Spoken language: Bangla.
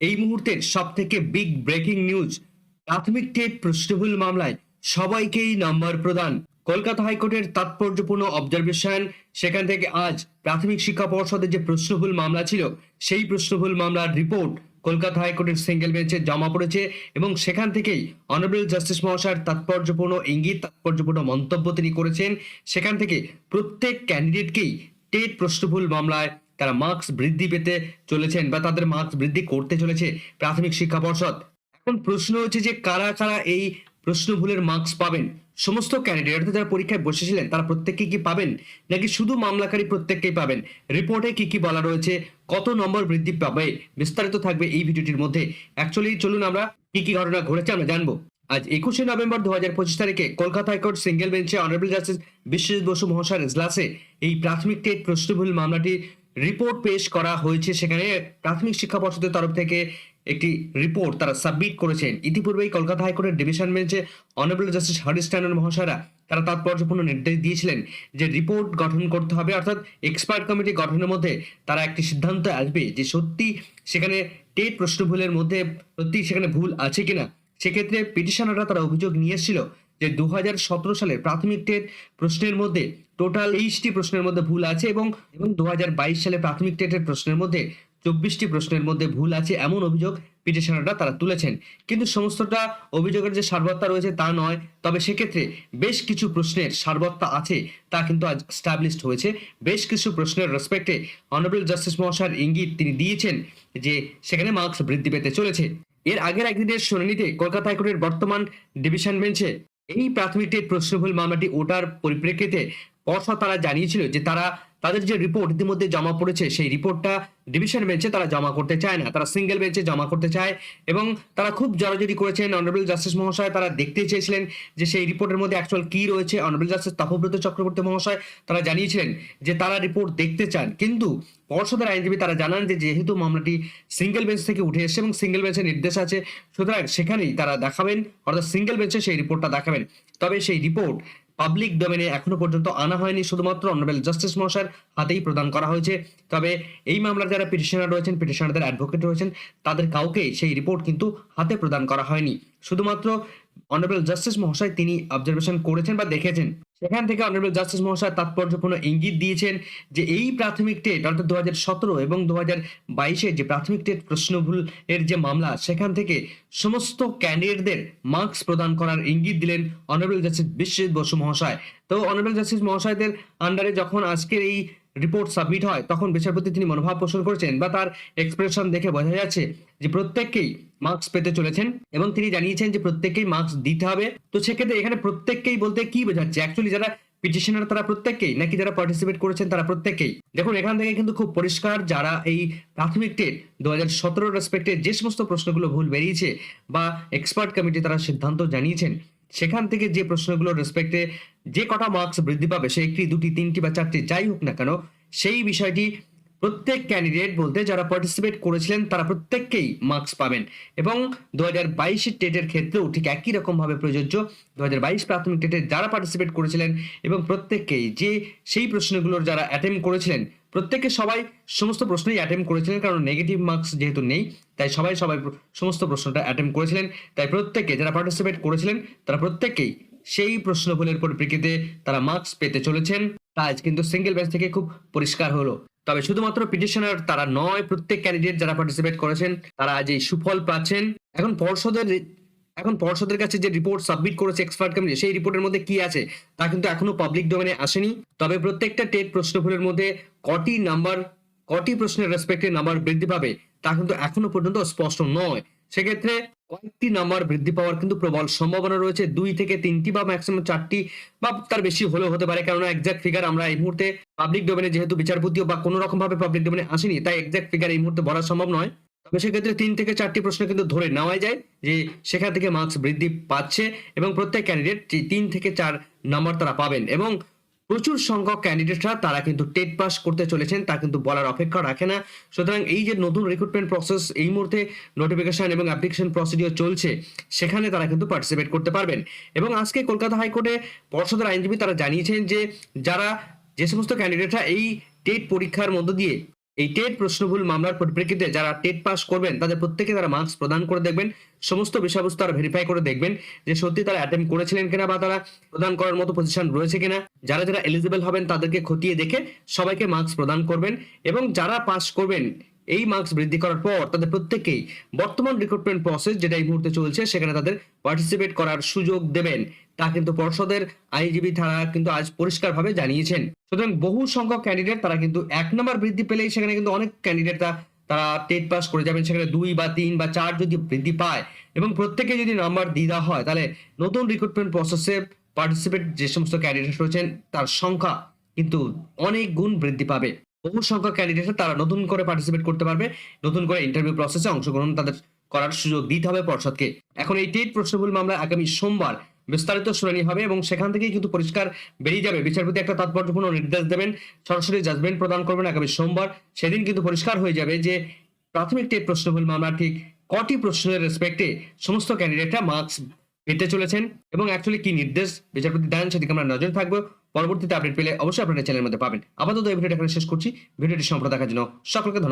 এই মুহূর্তের সব থেকে বিগ ব্রেকিং নিউজ প্রাথমিক টেট প্রশ্নভুল মামলায় সবাইকেই নম্বর প্রদান। কলকাতা হাইকোর্টের তাৎপর্যপূর্ণ অবজারভেশন সেখান থেকে আজ প্রাথমিক শিক্ষা পর্ষদের যে প্রশ্নভুল মামলা ছিল, সেই প্রশ্নভুল মামলার রিপোর্ট কলকাতা হাইকোর্টের সিঙ্গেল বেঞ্চে জমা পড়েছে এবং সেখান থেকেই অনারেবল জাস্টিস মহাশয়ের তাৎপর্যপূর্ণ ইঙ্গিত, তাৎপর্যপূর্ণ মন্তব্য তিনি করেছেন। সেখান থেকে প্রত্যেক ক্যান্ডিডেটকেই টেট প্রশ্নভুল মামলায় তারা মার্কস বৃদ্ধি পেতে চলেছেন বা তাদের মার্কস বৃদ্ধি করতে চলেছে প্রাথমিক শিক্ষা পর্ষদ। এখন প্রশ্ন হচ্ছে যে কারা কারা এই প্রশ্ন ভুলের মার্কস পাবেন? সমস্ত ক্যান্ডিডেট অর্থাৎ যারা পরীক্ষায় বসেছিলেন, তারা প্রত্যেককে কি পাবেন? নাকি শুধু মামলাকারী প্রত্যেককেই পাবেন? রিপোর্টে কি কি বলা রয়েছে? কত নম্বর বৃদ্ধি পাবে? বিস্তারিত থাকবে এই ভিডিওটির মধ্যে। অ্যাকচুয়ালি চলুন আমরা কি কি ঘটনা ঘটেছে আমরা জানব। আজ একুশে নভেম্বর দু হাজার পঁচিশ তারিখে কলকাতা হাইকোর্ট সিঙ্গেল বেঞ্চে অনারেবল জাস্টিস বিশ্বজিৎ বসু মহাশয়ের এজলাসে এই প্রাথমিক টেট প্রশ্নভুল মামলাটি রিপোর্ট পেশ করা হয়েছে সেখানে প্রাথমিক শিক্ষা পর্ষদের তরফ থেকে একটি রিপোর্ট তারা সাবমিট করেছেন। ইতিপূর্বেই কলকাতা হাইকোর্টের ডিভিশন বেঞ্চে অনারেবল জাস্টিস হরিশ ট্যানন মহাশয়রা তারা তাৎপর্যপূর্ণ নির্দেশ দিয়েছিলেন যে রিপোর্ট গঠন করতে হবে, অর্থাৎ এক্সপার্ট কমিটি গঠনের মধ্যে তারা একটি সিদ্ধান্ত আসবে যে সত্যি সেখানে টেট প্রশ্ন ভুলের মধ্যে সত্যি সেখানে ভুল আছে কিনা। সেক্ষেত্রে পিটিশনাররা তারা অভিযোগ নিয়ে এসেছিল যে দু সালের প্রাথমিক টেট প্রশ্নের মধ্যে টোটাল এইচটি প্রশ্নের মধ্যে ভুল আছে এবং এবং দু হাজার বাইশ সালে প্রাথমিক টেটের প্রশ্নের মধ্যে চব্বিশটি প্রশ্নের মধ্যে ভুল আছে এমন অভিযোগ পিটিশনাররা তারা তুলেছেন। কিন্তু সমস্তটা অভিযোগের যে সারবত্তা রয়েছে তা নয়, তবে সেক্ষেত্রে বেশ কিছু প্রশ্নের সারবত্তা আছে, তা কিন্তু আজ স্টাবলিশড হয়েছে। বেশ কিছু প্রশ্নের রেসপেক্টে অনারেবল জাস্টিস মহাশয়ের ইঙ্গিত তিনি দিয়েছেন যে সেখানে মার্কস বৃদ্ধি পেতে চলেছে। এর আগের একদিনের শুনানিতে কলকাতা হাইকোর্টের বর্তমান ডিভিশন বেঞ্চে এই প্রাথমিক প্রশ্নভুল মামলাটি ওটার পরিপ্রেক্ষিতে পর্ষদ তারা জানিয়েছিল যে তারা, তাদের যে রিপোর্ট ইতিমধ্যে জমা পড়েছে, সেই রিপোর্টটা ডিভিশন বেঞ্চে তারা জমা করতে চায় না। তারা সিঙ্গেল বেঞ্চে জমা করতে চায় এবং তারা খুব জড়াজড়ি করেছেন। অনারেবল জাস্টিস মহাশয় তারা দেখতে চেয়েছিলেন যে সেই রিপোর্টের মধ্যে অ্যাকচুয়াল কি রয়েছে। অনারেবল জাস্টিস তপব্রত চক্রবর্তী মহাশয় তারা জানিয়েছিলেন যে তারা রিপোর্ট দেখতে চান। কিন্তু পর্ষদের আইনজীবী তারা জানান যে যেহেতু মামলাটি সিঙ্গেল বেঞ্চ থেকে উঠে এসেছে এবং সিঙ্গেল বেঞ্চের নির্দেশ আছে, সুতরাং সেখানেই তারা দেখাবেন, অর্থাৎ সিঙ্গেল বেঞ্চে সেই রিপোর্টটা দেখাবেন। তবে সেই রিপোর্ট পাবলিক ডোমেনে এখনও পর্যন্ত আনা হয়নি, শুধুমাত্র অনারেবল জাস্টিস মহাশয়ের হাতেই প্রদান করা হয়েছে। তবে এই মামলার যারা পিটিশনার রয়েছেন পিটিশনারদের অ্যাডভোকেট রয়েছেন, তাদের কাউকে সেই রিপোর্ট কিন্তু হাতে প্রদান করা হয়নি। শুধুমাত্র অনারেবল জাস্টিস মহাশয় তিনি অবজারভেশন করেছেন বা দেখেছেন। সেখান থেকে অনারেবল জাস্টিস মহাশয় তাৎপর্যপূর্ণ ইঙ্গিত দিয়েছেন যে এই প্রাথমিক টেট, অর্থাৎ দু সতেরো এবং দু হাজার বাইশের যে প্রাথমিক টেট প্রশ্নভুল এর যে মামলা, সেখান থেকে সমস্ত ক্যান্ডিডেটদের মার্কস প্রদান করার ইঙ্গিত দিলেন অনারেবল জাস্টিস বিশ্বজিৎ বসু মহাশয়। তো অনারেবল জাস্টিস মহাশয়দের আন্ডারে যখন আজকের এই রিপোর্ট সাবমিট হয়, তখন বিচারপতি তিনি মনোভাব পোষণ করেছেন বা তার এক্সপ্রেশন দেখে বোঝা যাচ্ছে যে প্রত্যেককেই মার্কস পেতে চলেছেন এবং তিনি জানিয়েছেন যে প্রত্যেককেই মার্কস দিতে হবে। তো সেক্ষেত্রে এখানে প্রত্যেককেই বলতে কি বোঝাচ্ছে? অ্যাকচুয়ালি যারা পিটিশনার তারা প্রত্যেককেই নাকি যারা পার্টিসিপেট করেছেন তারা প্রত্যেককেই? দেখুন, এখান থেকে কিন্তু খুব পরিষ্কার যারা এই প্রাথমিক টেট দু হাজার সতেরো রেসপেক্টে যে সমস্ত প্রশ্নগুলো ভুল বেরিয়েছে বা এক্সপার্ট কমিটি তারা সিদ্ধান্ত জানিয়েছেন, সেখান থেকে যে প্রশ্নগুলোর রেসপেক্টে যে কটা মার্কস বৃদ্ধি পাবে সে একটি, দুটি, তিনটি বা চারটি যাই হোক না কেন, সেই বিষয়টি প্রত্যেক ক্যান্ডিডেট বলতে যারা পার্টিসিপেট করেছিলেন, তারা প্রত্যেককেই মার্কস পাবেন। এবং দু হাজার বাইশের টেটের ক্ষেত্রেও ঠিক একই রকমভাবে প্রযোজ্য। দু হাজার বাইশ প্রাথমিক টেটে যারা পার্টিসিপেট করেছিলেন এবং প্রত্যেককেই যে সেই প্রশ্নগুলোর যারা অ্যাটেম্প করেছিলেন প্রত্যেকে সবাই সমস্ত প্রশ্নই অ্যাটেম্প করেছিলেন, কারণ নেগেটিভ মার্কস যেহেতু নেই, তাই সবাই সবাই সমস্ত প্রশ্নটা অ্যাটেম্প করেছিলেন। তাই প্রত্যেকে যারা পার্টিসিপেট করেছিলেন, তারা প্রত্যেকেই সেই প্রশ্নগুলোর পরিপ্রেক্ষিতে তারা মার্কস পেতে চলেছেন। আজ কিন্তু সিঙ্গেল ব্যাচ থেকে খুব পরিষ্কার হলো। তবে শুধুমাত্র পিটিশনার তারা নয়, প্রত্যেক ক্যান্ডিডেট যারা পার্টিসিপেট করেছেন, তারা আজ এই সুফল পাচ্ছেন। এখন পর্ষদের এখন পর্ষদের কাছে যে রিপোর্ট সাবমিট করেছে এক্সপার্ট কমিটি সেই রিপোর্টের মধ্যে কি আছে, তা কিন্তু এখনও পাবলিক ডোমেনে আসেনি। তবে প্রত্যেকটা টেট প্রশ্নভুলের মধ্যে কটি নাম্বার কটি প্রশ্নের রেসপেক্টে নাম্বার বৃদ্ধি পাবে, তা কিন্তু এখনও পর্যন্ত স্পষ্ট নয়। সেক্ষেত্রে কয়েকটি নাম্বার বৃদ্ধি পাওয়ার কিন্তু প্রবল সম্ভাবনা রয়েছে। দুই থেকে তিনটি বা ম্যাক্সিমাম চারটি বা তার বেশি হলেও হতে পারে। কেননা এক্সাক্ট ফিগার আমরা এই মুহূর্তে পাবলিক ডোমেনে যেহেতু বিচারপতিও বা কোনো রকম ভাবে পাবলিক ডোমেনে আসেনি, তাই এক্সাক্ট ফিগার এই মুহূর্তে বলা সম্ভব নয়। তবে সেক্ষেত্রে তিন থেকে চারটি প্রশ্ন কিন্তু ধরে নেওয়াই যায় যে সেখান থেকে মার্কস বৃদ্ধি পাচ্ছে এবং প্রত্যেক ক্যান্ডিডেট তিন থেকে চার নাম্বার তারা পাবেন। এবং প্রচুর সংখ্যক ক্যান্ডিডেটরা তারা কিন্তু টেট পাস করতে চলেছেন, তা কিন্তু বলার অপেক্ষা রাখে না। সুতরাং এই যে নতুন রিক্রুটমেন্ট প্রসেস এই মুহূর্তে নোটিফিকেশন এবং অ্যাপ্লিকেশন প্রসিডিওর চলছে, সেখানে তারা কিন্তু পার্টিসিপেট করতে পারবেন। এবং আজকে কলকাতা হাইকোর্টে পর্ষদের আইনজীবী তারা জানিয়েছেন যে, যারা যে সমস্ত ক্যান্ডিডেটরা এই টেট পরীক্ষার মধ্য দিয়ে এই টেট প্রশ্নভুল মামলার পরিপ্রেক্ষিতে যারা টেট পাস করবেন, তাদের প্রত্যেকে তারা মার্কস প্রদান করে দেখবেন, সমস্ত বিষয়বস্তু তারা ভেরিফাই করে দেখবেন যে সত্যি তারা অ্যাটেম্প করেছিলেন কিনা বা তারা প্রদান করার মতো পজিশন রয়েছে কিনা। যারা যারা এলিজিবল হবেন তাদেরকে খতিয়ে দেখে সবাইকে মার্কস প্রদান করবেন এবং যারা পাস করবেন এই মার্কস বৃদ্ধি করার পর তাদের প্রত্যেকেই বর্তমান রিক্রুটমেন্ট প্রসেস যেটা এই মুহূর্তে চলছে, সেখানে তাদের পার্টিসিপেট করার সুযোগ দেবেন। তা কিন্তু পর্ষদের আইনজীবী তারা কিন্তু আজ পরিষ্কারভাবে জানিয়েছেন। সুতরাং বহু সংখ্যক ক্যান্ডিডেট তারা কিন্তু এক নম্বর বৃদ্ধি পেলেই সেখানে কিন্তু অনেক ক্যান্ডিডেট তারা টেট পাস করে যাবেন। সেখানে দুই বা তিন বা চার যদি বৃদ্ধি পায় এবং প্রত্যেকে যদি নাম্বার দেওয়া হয়, তাহলে নতুন রিক্রুটমেন্ট প্রসেসে পার্টিসিপেট যে সমস্ত ক্যান্ডিডেট রয়েছেন, তার সংখ্যা কিন্তু অনেক গুণ বৃদ্ধি পাবে। বহু সংখ্যক ক্যান্ডিডেট তারা নতুন করে পার্টিসিপেট করতে পারবে, নতুন করে ইন্টারভিউ প্রসেসে অংশগ্রহণ তাদের করার সুযোগ দিতে হবে পর্ষদকে। এখন এই টেট প্রশ্নভুল মামলা আগামী সোমবার বিস্তারিত শুনানি হবে এবং সেখান থেকেই কিন্তু পরিষ্কার বেরিয়ে যাবে। বিচারপতি একটা তাৎপর্যপূর্ণ নির্দেশ দেবেন, সরাসরি জাজমেন্ট প্রদান করবেন আগামী সোমবার। সেদিন কিন্তু পরিষ্কার হয়ে যাবে যে প্রাথমিক টেট প্রশ্নভুল মামলা ঠিক কটি প্রশ্নের রেসপেক্টে সমস্ত ক্যান্ডিডেটরা মার্কস পেতে চলেছেন এবং অ্যাকচুয়ালি কি নির্দেশ বিচারপতি দেন সেদিকে আমরা নজর থাকব। পরবর্তীতে আপডেট পেলে অবশ্যই আপনারা চ্যানেলের মধ্যে পাবেন। আপাতত এই ভিডিওটা এখানে শেষ করছি। ভিডিওটি সম্পর্কে দেখার জন্য সকলকে ধন্যবাদ।